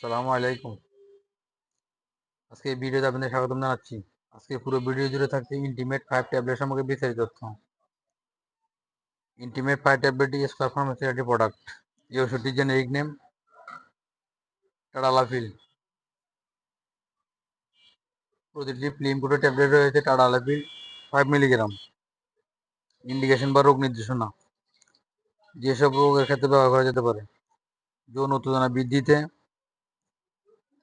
আসসালামু আলাইকুম। আজকে এই ভিডিওতে আপনাদের স্বাগতম জানাচ্ছি। আজকে পুরো ভিডিও জুড়ে থাকছে ইন্টিমেট ফাইভ ট্যাবলেট সম্পর্কে বিস্তারিত তথ্য। ইন্টিমেট ফাইভ ট্যাবলেটটি স্কোয়ার ফার্মেসির একটি প্রোডাক্ট এই ওষুধটির জেনেরিক নেম টাডালাফিল প্রতিটি ফিল্ম কোটে ট্যাবলেট রয়েছে টাডালাফিল ফাইভ মিলিগ্রাম ইন্ডিকেশন বা রোগ নির্দেশনা। যেসব রোগের ক্ষেত্রে ব্যবহার করা যেতে পারে। যৌন উত্তেজনা বৃদ্ধিতে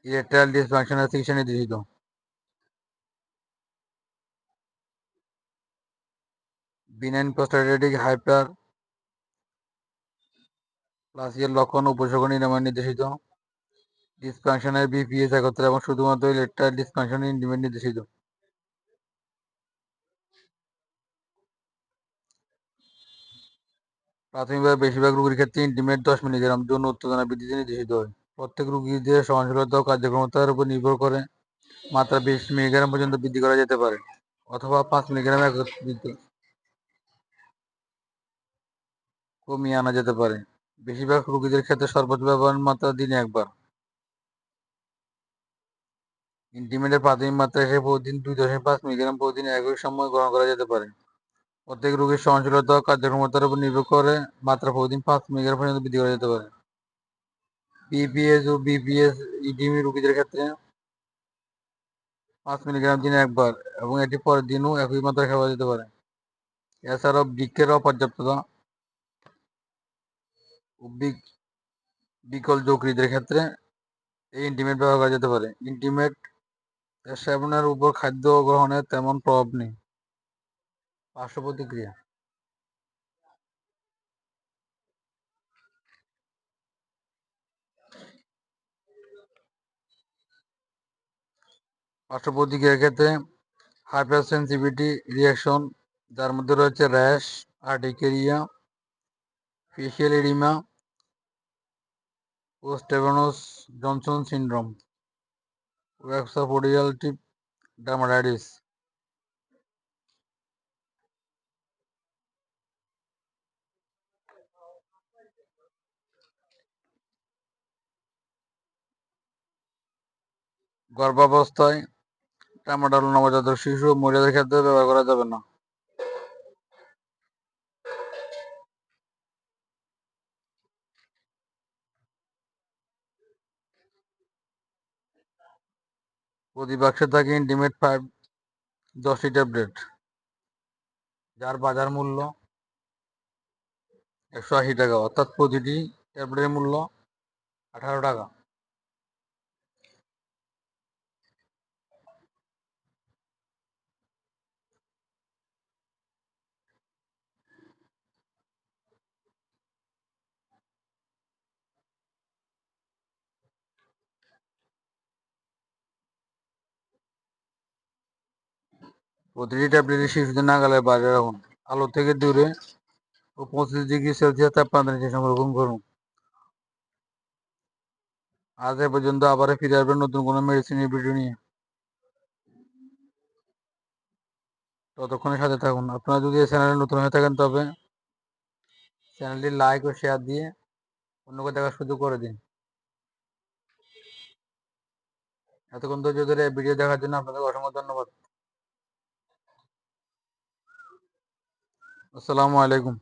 ইলেকট্রাল ডিসফাংশনের চিকিৎসা নির্দেশিত বিনাইন প্রস্টাটেটিক হাইপার প্লাসিয়ার লক্ষণ উপসর্গ নিরাময় নির্দেশিত। ডিসফাংশনের বিপিএস একত্রে এবং শুধুমাত্র ইলেকট্রাল ডিসফাংশন ইন্ডিমেন্ট নির্দেশিত। প্রাথমিকভাবে বেশিরভাগ রোগীর ক্ষেত্রে ইন্টিমেট দশ মিলিগ্রাম যৌন উত্তেজনা বৃদ্ধিতে নির্দেশিত হয়। প্রত্যেক রোগীদের সহনশীলতা ও কার্যক্ষমতার উপর নির্ভর করে। মাত্রা বিশ মিলিগ্রাম পর্যন্ত বৃদ্ধি করা যেতে পারে, অথবা পাঁচ মিলিগ্রাম একত্রিত কমিয়ে আনা যেতে পারে। বেশিরভাগ রোগীদের ক্ষেত্রে সর্বোচ্চ ব্যবহার মাত্রা দিনে একবার। ইন্টিমেটের প্রাথমিক মাত্রা হিসেবে প্রতিদিন দুই দশমিক পাঁচ মিলিগ্রাম প্রতিদিন একই সময় গ্রহণ করা যেতে পারে। প্রত্যেক রোগীর সহনশীলতা কার্যক্ষমতার উপর নির্ভর করে মাত্রা প্রতিদিন পাঁচ মিলিগ্রাম পর্যন্ত বৃদ্ধি করা যেতে পারে। বিপিএস ও বিপিএস ইডিমি রোগীদের ক্ষেত্রে পাঁচ মিলিগ্রাম দিনে একবার এবং এটি পরের দিনও একই মাত্রায় খাওয়া যেতে পারে। এছাড়াও বৃক্ষের অপর্যাপ্ততা বিকল যকৃতের ক্ষেত্রে এই ইন্টিমেট ব্যবহার করা যেতে পারে। ইন্টিমেট সেবনের উপর খাদ্য গ্রহণের তেমন প্রভাব নেই। পার্শ্ব প্রতিক্রিয়া। পার্শ্ব প্রতিক্রিয়ার ক্ষেত্রে হাইপার সেন্সিভিটি রিয়াকশন যার মধ্যে রয়েছে র্যাশ আর্টিকেরিয়া ফেশিয়াল এডিমা পোস্টেভেনোস জনসন সিন্ড্রোম ওয়াক্সাপোডিয়াল টিপ ডার্মাটাইটিস গর্ভাবস্থায় ট্রামাডল নবজাতক শিশু মহিলাদের ক্ষেত্রে ব্যবহার করা যাবে না। প্রতি বাক্সে থাকে ইন্টিমেট ফাইভ দশটি ট্যাবলেট যার বাজার মূল্য একশো আশি টাকা, অর্থাৎ প্রতিটি ট্যাবলেটের মূল্য আঠারো টাকা। প্রতিটি ট্যাবলেটই শিশুদের নাগালের বাইরে রাখুন। আলো থেকে দূরে ও পঁচিশ ডিগ্রি সেলসিয়াস তাপমাত্রা নিচে সংরক্ষণ করুন। আজ এ পর্যন্ত আবার ফিরে আসবেন নতুন কোনো মেডিসিনের ভিডিও নিয়ে। ততক্ষণের সাথে থাকুন। আপনারা যদি এই চ্যানেলে নতুন হয়ে থাকেন তবে চ্যানেলটি লাইক ও শেয়ার দিয়ে অন্যকে দেখার সুযোগ করে দিন। এতক্ষণ ধৈর্য ধরে ভিডিও দেখার জন্য আপনাদের অসংখ্য ধন্যবাদ। আসসালামু আলাইকুম।